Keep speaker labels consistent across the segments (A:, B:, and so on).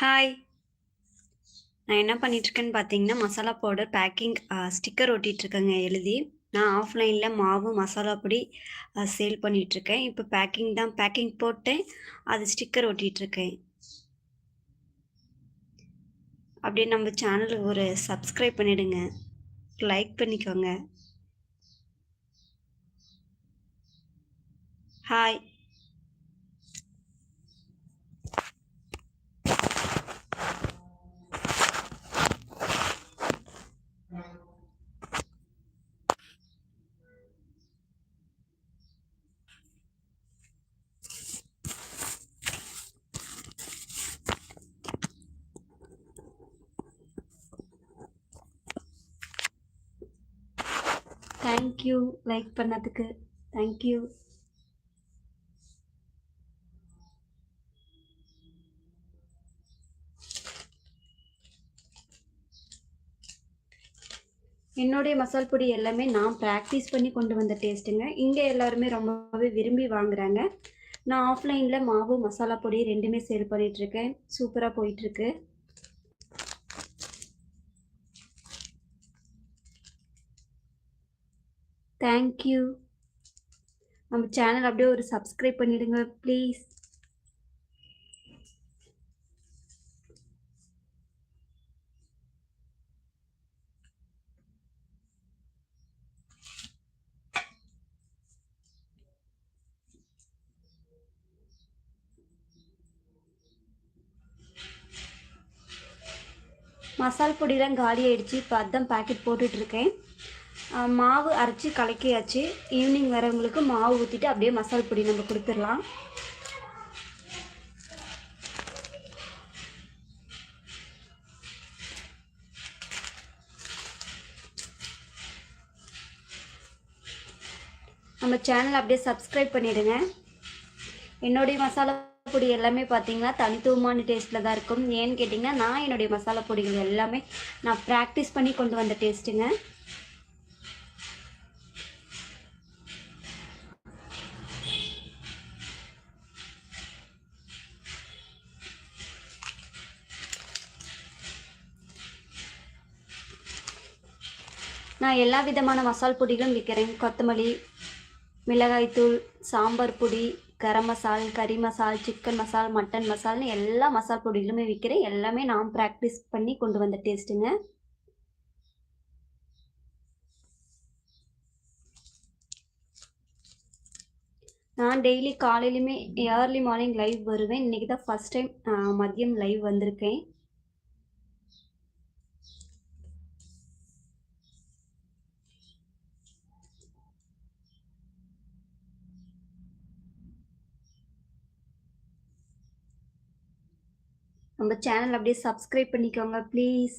A: Hi. நான் என்ன பண்ணிட்டுருக்கேன்னு பார்த்தீங்கன்னா, மசாலா பவுடர் பேக்கிங் ஸ்டிக்கர் ஒட்டிட்டுருக்கேங்க எழுதி. நான் ஆஃப்லைனில் மாவு, மசாலா பொடி சேல் பண்ணிகிட்ருக்கேன் இப்போ பேக்கிங் தான் பேக்கிங் போட்டேன். அது ஸ்டிக்கர் ஒட்டிகிட்ருக்கேன் அப்படியே நம்ம சேனலுக்கு ஒரு சப்ஸ்கிரைப் பண்ணிவிடுங்க லைக் பண்ணிக்கோங்க. ஹாய். Thank you. லைக் பண்ணதுக்கு. Thank you. என்னுடைய மசால் பொடி எல்லாமே நான் ப்ராக்டிஸ் பண்ணி கொண்டு வந்த டேஸ்ட்டுங்க. இங்கே எல்லாருமே ரொம்பவே விரும்பி வாங்குறாங்க. நான் ஆஃப்லைனில் மாவு, மசாலா பொடி ரெண்டுமே சேல் பண்ணிகிட்ருக்கேன் சூப்பராக போயிட்டுருக்கு. Thank you. நம்ம சேனல் அப்படியே ஒரு சப்ஸ்கிரைப் பண்ணிடுங்க ப்ளீஸ். மசால் பொடியெலாம் காலி ஆயிடுச்சு. இப்போ அதான் பாக்கெட் போட்டுட்ருக்கேன். மாவு அரைச்சி கலக்கியாச்சு. ஈவினிங் வரவங்களுக்கு மாவு ஊற்றிட்டு அப்படியே மசால் பொடி நம்ம கொடுத்துடலாம் நம்ம சேனல் அப்படியே சப்ஸ்கிரைப் பண்ணிவிடுங்க என்னுடைய மசாலா பொடி எல்லாமே பார்த்தீங்கன்னா, தனித்துவமான டேஸ்ட்டில் தான் இருக்கும். ஏன்னு கேட்டிங்கன்னா நான் என்னுடைய மசாலா பொடிகள் எல்லாமே நான் ப்ராக்டிஸ் பண்ணி கொண்டு வந்த டேஸ்ட்டுங்க. நான் எல்லா விதமான மசால் பொடிகளும் விற்கிறேன் கொத்தமல்லி, மிளகாய்த்தூள் சாம்பார் பொடி, கரம் மசால், கறி மசால், சிக்கன் மசால், மட்டன் மசால்னு எல்லா மசால் பொடிகளுமே விற்கிறேன் எல்லாமே நான் ப்ராக்டிஸ் பண்ணி கொண்டு வந்த டேஸ்ட்டுங்க. நான் டெய்லி காலையிலுமே ஏர்லி மார்னிங் லைவ் வருவேன். இன்றைக்கி தான் ஃபர்ஸ்ட் டைம் மதியம் லைவ் வந்திருக்கேன். நம்ம சேனல் அப்படியே சப்ஸ்கிரைப் பண்ணிக்கோங்க ப்ளீஸ்.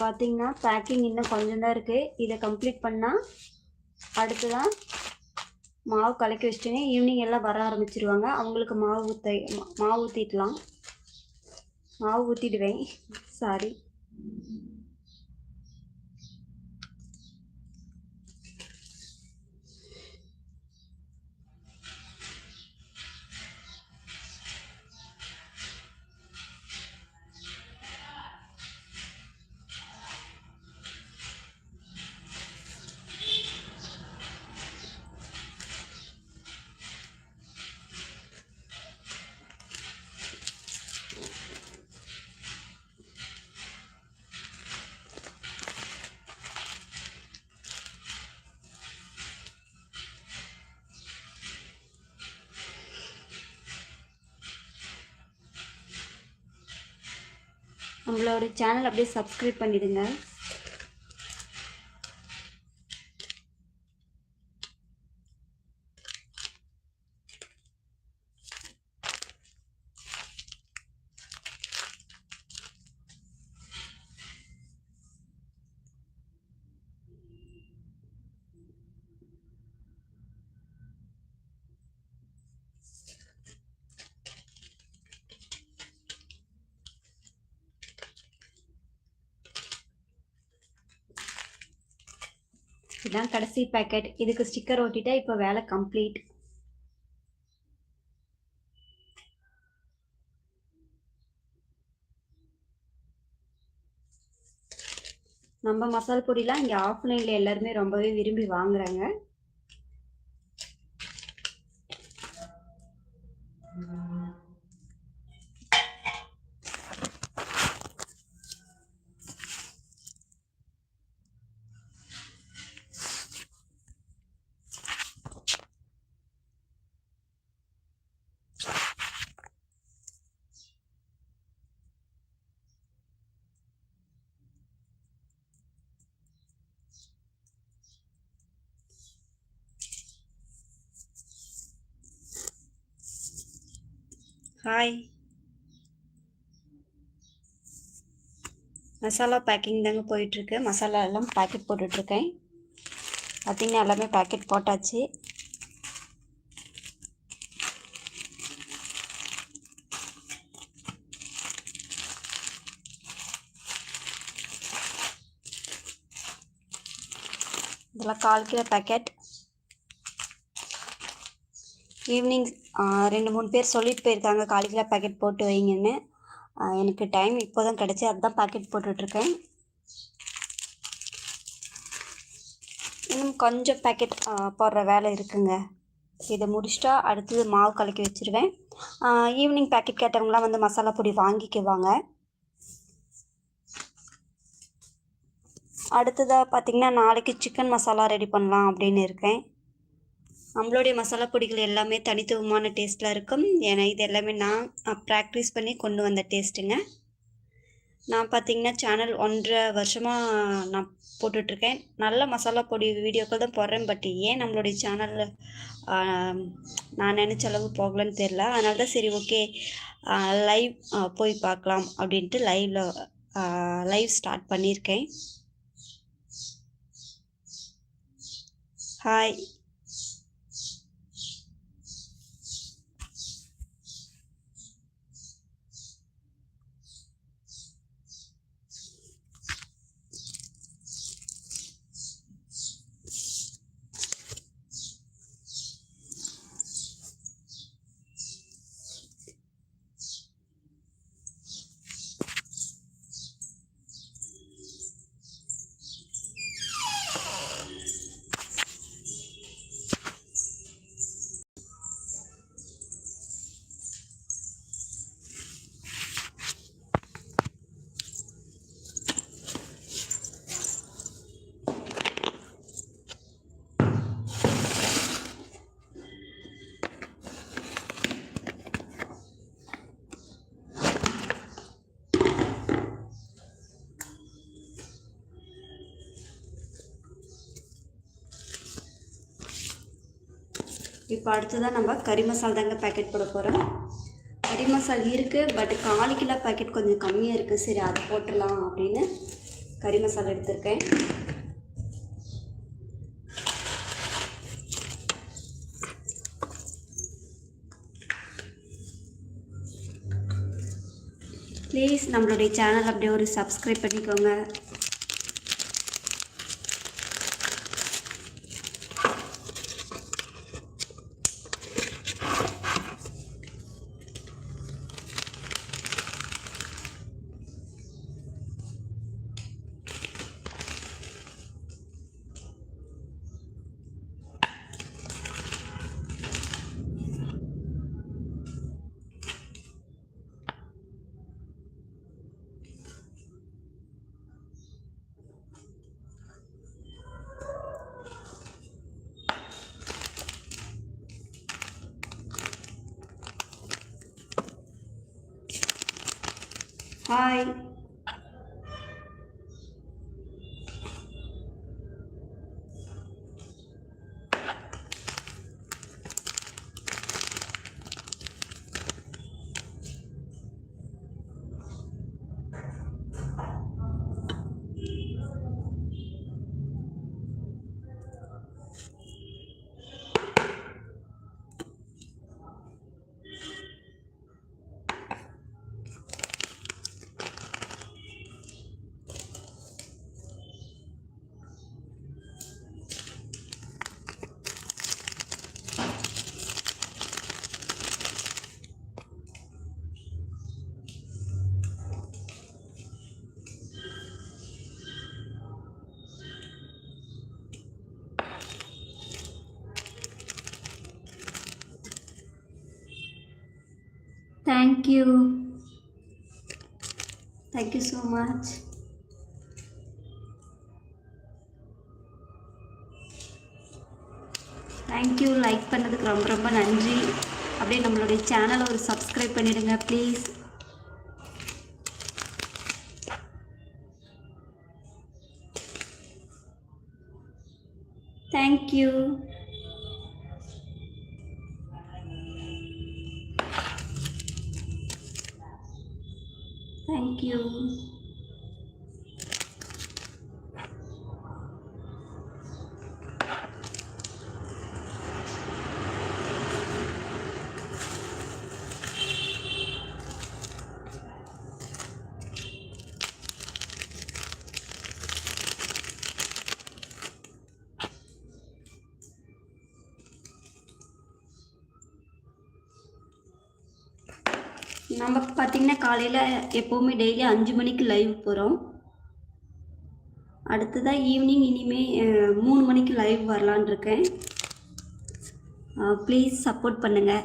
A: பார்த்தீங்கன்னா, பேக்கிங் இன்னும் கொஞ்சம் தான் இருக்குது இதை கம்ப்ளீட் பண்ணால் அடுத்து தான் மாவு கலக்கி வச்சுட்டேனே, ஈவினிங் எல்லாம் வர ஆரம்பிச்சிருவாங்க அவங்களுக்கு மாவு ஊற்ற மாவு ஊத்திடலாம். மாவு ஊற்றிடுவேன் சாரி. நம்மளோட சேனல் அப்படியே சப்ஸ்கிரைப் பண்ணிவிடுங்க இதான் கடைசி பேக்கெட் இதுக்கு ஸ்டிக்கர் ஒட்டிட்டா இப்போ வேலை கம்ப்ளீட் நம்ம மசால் பொடிலாம் இங்கே ஆஃப்லைனில் எல்லாருமே ரொம்பவே விரும்பி வாங்குறாங்க. ஹாய் மசாலா பேக்கிங் தாங்க போயிட்டுருக்கு. மசாலா எல்லாம் பேக்கெட் போட்டுட்ருக்கேன். பார்த்தீங்கன்னா எல்லாமே பேக்கெட் போட்டாச்சு. இதெல்லாம் கால் கிலோ பேக்கெட் ஈவினிங் ரெண்டு மூணு பேர் சொல்லிட்டு போயிருக்காங்க. காலிஃப்ளவர் பேக்கெட் போட்டு வைங்கன்னு. எனக்கு டைம் இப்போ தான் கிடச்சி. அதுதான் பேக்கெட் போட்டுட்ருக்கேன். இன்னும் கொஞ்சம் பேக்கெட் போடுற வேலை இருக்குங்க. இதை முடிச்சிட்டா அடுத்தது மாவு கலக்கி வச்சுருவேன். ஈவினிங் பேக்கெட் கேட்டவங்களாம் வந்து மசாலா பொடி வாங்கிக்குவாங்க. அடுத்ததாக பார்த்தீங்கன்னா நாளைக்கு சிக்கன் மசாலா ரெடி பண்ணலாம் அப்படின்னு இருக்கேன். நம்மளுடைய மசாலா பொடிகள் எல்லாமே தனித்துவமான டேஸ்ட்டில் இருக்கும். ஏன்னா இது எல்லாமே நான் ப்ராக்டிஸ் பண்ணி கொண்டு வந்த டேஸ்ட்டுங்க நான் பார்த்தீங்கன்னா சேனல் ஒன்றரை வருஷமாக நான் போட்டுட்ருக்கேன். நல்ல மசாலா பொடி வீடியோக்கள் தான் போடுறேன். பட் ஏன் நம்மளுடைய சேனலில் நான் நினச்ச அளவு போகலன்னு தெரில அதனால தான் சரி ஓகே லைவ் போய் பார்க்கலாம் அப்படின்ட்டு லைவில் லைவ் ஸ்டார்ட் பண்ணியிருக்கேன். ஹாய் இப்போ அடுத்ததான் நம்ம கறி மசால் தாங்க பேக்கெட் போட போகிறோம் கறி மசால் இருக்குது பட் கால் கிலோ பேக்கெட் கொஞ்சம் கம்மியாக இருக்குது சரி அதை போட்டுடலாம் அப்படின்னு கறி மசாலா எடுத்திருக்கேன். ப்ளீஸ் நம்மளுடைய சேனல் அப்படியே ஒரு சப்ஸ்கிரைப் பண்ணிக்கோங்க. Thank you thank you so much thank you like பண்ணதுக்கு ரொம்ப ரொம்ப நன்றி. அப்படியே நம்மளுடைய சேனலை ஒரு சப்ஸ்கிரைப் பண்ணிடுங்க ப்ளீஸ் தேங்க்யூ தேங்க்யூ நம்ம பார்த்திங்கன்னா காலையில் எப்போவுமே டெய்லி அஞ்சு மணிக்கு லைவ் போகிறோம் அடுத்ததாக ஈவினிங் இனிமேல் மூணு மணிக்கு லைவ் வரலான் இருக்கேன். ப்ளீஸ் சப்போர்ட் பண்ணுங்கள்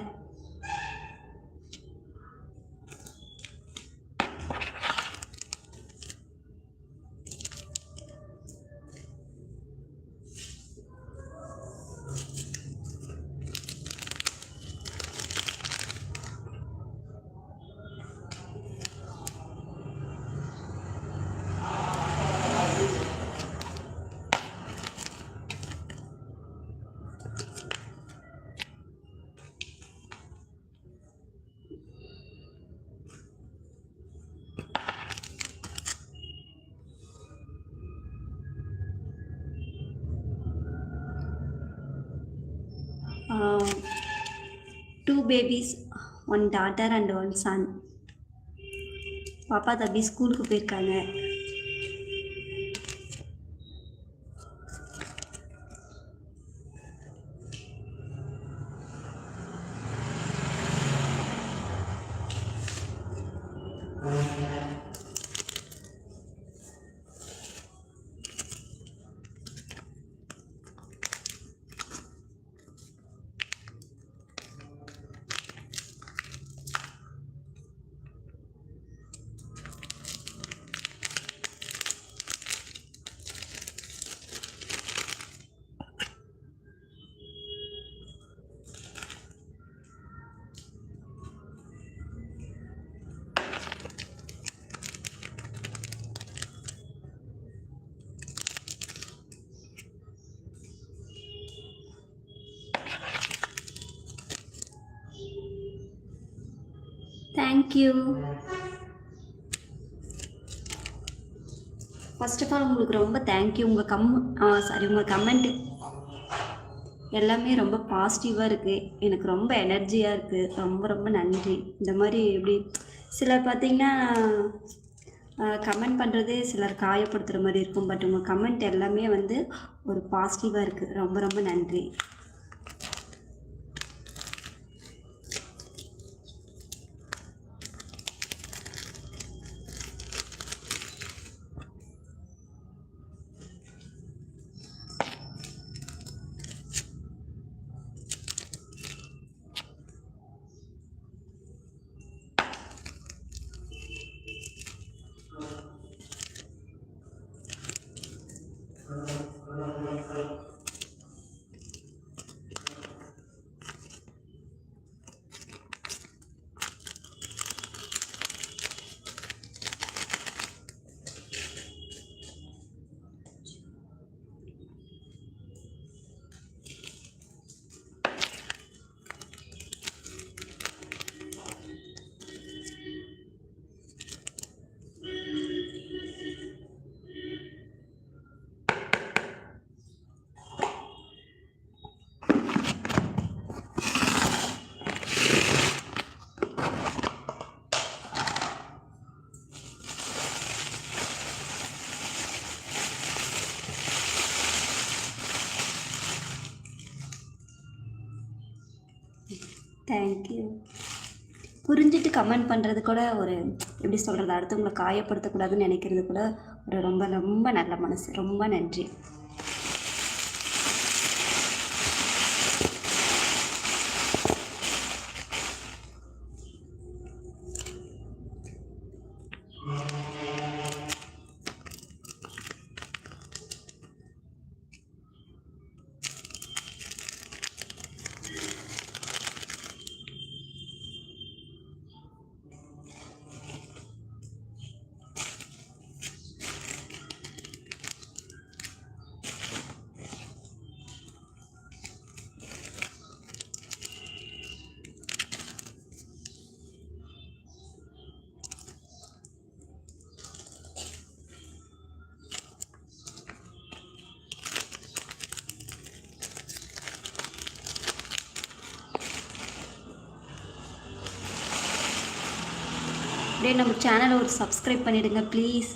A: two babies one daughter and one son பாப்பா தம்பி ஸ்கூலுக்கு போயிருக்காங்க. தேங்க்யூ ஃபர்ஸ்ட் ஆஃப் ஆல் உங்களுக்கு ரொம்ப தேங்க்யூ உங்கள் கம் சாரி உங்கள் கமெண்ட் எல்லாமே ரொம்ப பாசிட்டிவாக இருக்குது எனக்கு ரொம்ப எனர்ஜியாக இருக்குது ரொம்ப ரொம்ப நன்றி. இந்த மாதிரி எப்படி சிலர் பார்த்தீங்கன்னா கமெண்ட் பண்ணுறதே சிலர் காயப்படுத்துகிற மாதிரி இருக்கும். பட் உங்கள் கமெண்ட் எல்லாமே வந்து ஒரு பாசிட்டிவாக இருக்குது ரொம்ப ரொம்ப நன்றி தேங்க்யூ புரிஞ்சுட்டு கமெண்ட் பண்ணுறது கூட ஒரு எப்படி சொல்கிறது அடுத்தவங்களை காயப்படுத்தக்கூடாதுன்னு நினைக்கிறது கூட ஒரு ரொம்ப ரொம்ப நல்ல மனசு. ரொம்ப நன்றி. நம்ம சேனலை ஒரு சப்ஸ்கிரைப் பண்ணிடுங்க ப்ளீஸ்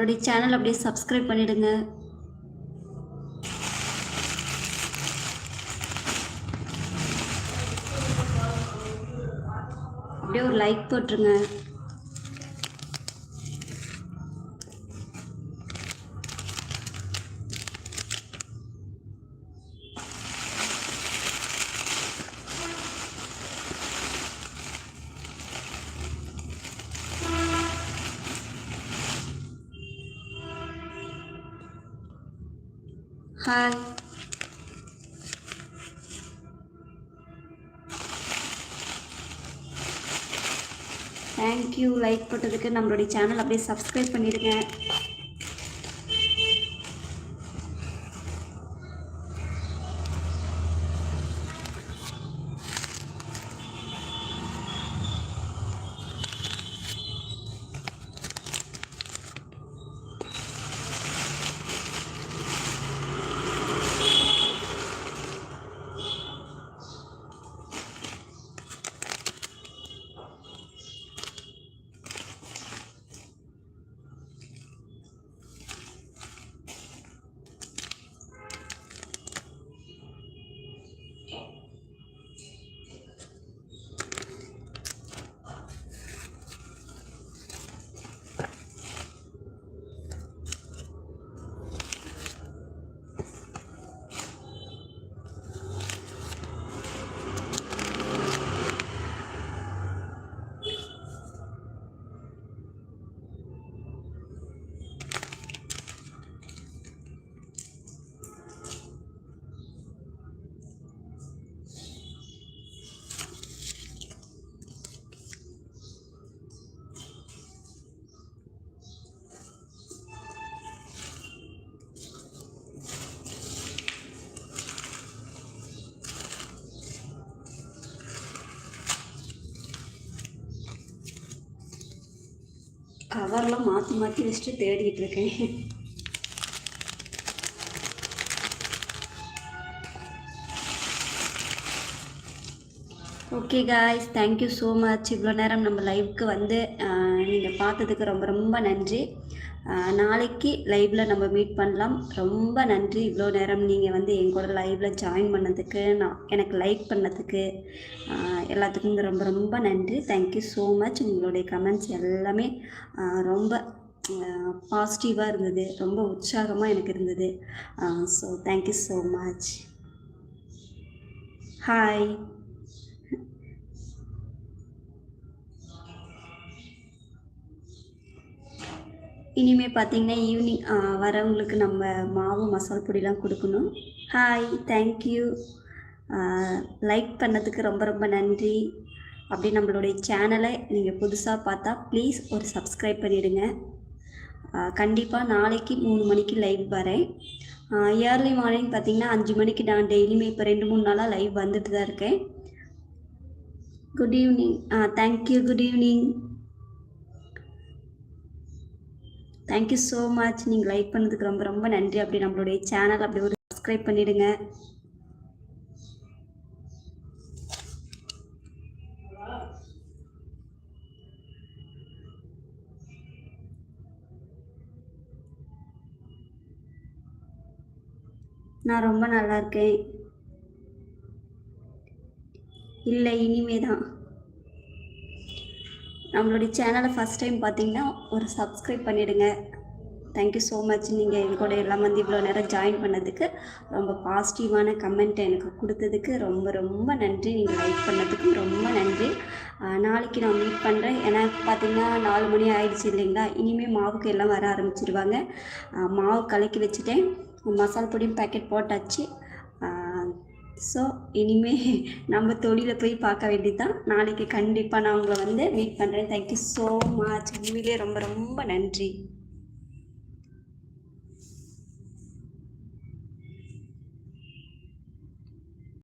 A: நம்மளுடைய சேனல் அப்படியே சப்ஸ்கிரைப் பண்ணிடுங்க. அப்படியே ஒரு லைக் போட்டுருங்க ஹாய் தேங்க்யூ போட்டதுக்கு நம்மளுடைய சேனல் அப்படியே சப்ஸ்கிரைப் பண்ணிடுங்க. கவர்லாம் மாற்றி மாற்றி வச்சுட்டு தேடிட்டு இருக்கேன். Okay guys thank you so much இவ்வளோ நேரம் நம்ம லைவுக்கு வந்து நீங்கள் பார்த்ததுக்கு ரொம்ப ரொம்ப நன்றி. நாளைக்கு லைவில் நம்ம மீட் பண்ணலாம். ரொம்ப நன்றி இவ்வளோ நேரம் நீங்கள் வந்து என் கூட லைவில் ஜாயின் பண்ணதுக்கு நான் எனக்கு லைக் பண்ணதுக்கு. எல்லாத்துக்கும் ரொம்ப ரொம்ப நன்றி. தேங்க்யூ ஸோ மச் உங்களுடைய கமெண்ட்ஸ் எல்லாமே ரொம்ப பாசிட்டிவாக இருந்தது. ரொம்ப உற்சாகமாக எனக்கு இருந்தது. So thank you so much hi இனிமேல் பார்த்தீங்கன்னா ஈவினிங் வரவங்களுக்கு நம்ம மாவு மசால் பொடிலாம் கொடுக்கணும். ஹாய் தேங்க்யூ லைக் பண்ணதுக்கு ரொம்ப ரொம்ப நன்றி. அப்படி நம்மளுடைய சேனலை நீங்கள் புதுசாக பார்த்தா ப்ளீஸ் ஒரு சப்ஸ்கிரைப் பண்ணிவிடுங்க கண்டிப்பாக நாளைக்கு மூணு மணிக்கு லைவ் வரேன். இயர்லி மார்னிங் பார்த்தீங்கன்னா அஞ்சு மணிக்கு நான் டெய்லியுமே இப்போ ரெண்டு மூணு நாளாக லைவ் வந்துட்டு தான் இருக்கேன் good evening thank you good evening thank you so much நீங்கள் லைக் பண்ணதுக்கு ரொம்ப ரொம்ப நன்றி. அப்படி நம்மளுடைய சேனல் அப்படி ஒரு சப்ஸ்கிரைப் பண்ணிடுங்க. நான் ரொம்ப நல்லா இருக்கேன். இல்லை இனிமே தான் நம்மளுடைய சேனலை ஃபஸ்ட் டைம் பார்த்தீங்கன்னா ஒரு சப்ஸ்கிரைப் பண்ணிவிடுங்க தேங்க்யூ ஸோ மச் நீங்கள் என் கூட எல்லாம் வந்து இவ்வளோ நேரம் ஜாயின் பண்ணதுக்கு ரொம்ப பாசிட்டிவான கமெண்ட் எனக்கு கொடுத்ததுக்கு ரொம்ப ரொம்ப நன்றி. நீங்கள் லைக் பண்ணதுக்கு ரொம்ப நன்றி. நாளைக்கு நான் மீட் பண்ணுறேன் ஏன்னா பார்த்தீங்கன்னா நாலு மணி ஆயிடுச்சு இல்லைங்களா? இனிமேல் மாவுக்கு எல்லாம் வர ஆரம்பிச்சிருவாங்க. மாவு கலக்கி வச்சுட்டேன். மசால் பொடியும் பேக்கெட் போட்டாச்சு. ஸோ இனிமே நம்ம தொழிலை போய் பார்க்க வேண்டியதுதான். நாளைக்கு கண்டிப்பாக நான் உங்களை வந்து மீட் பண்ணுறேன் தேங்க்யூ ஸோ மச் உண்மையிலே ரொம்ப ரொம்ப நன்றி.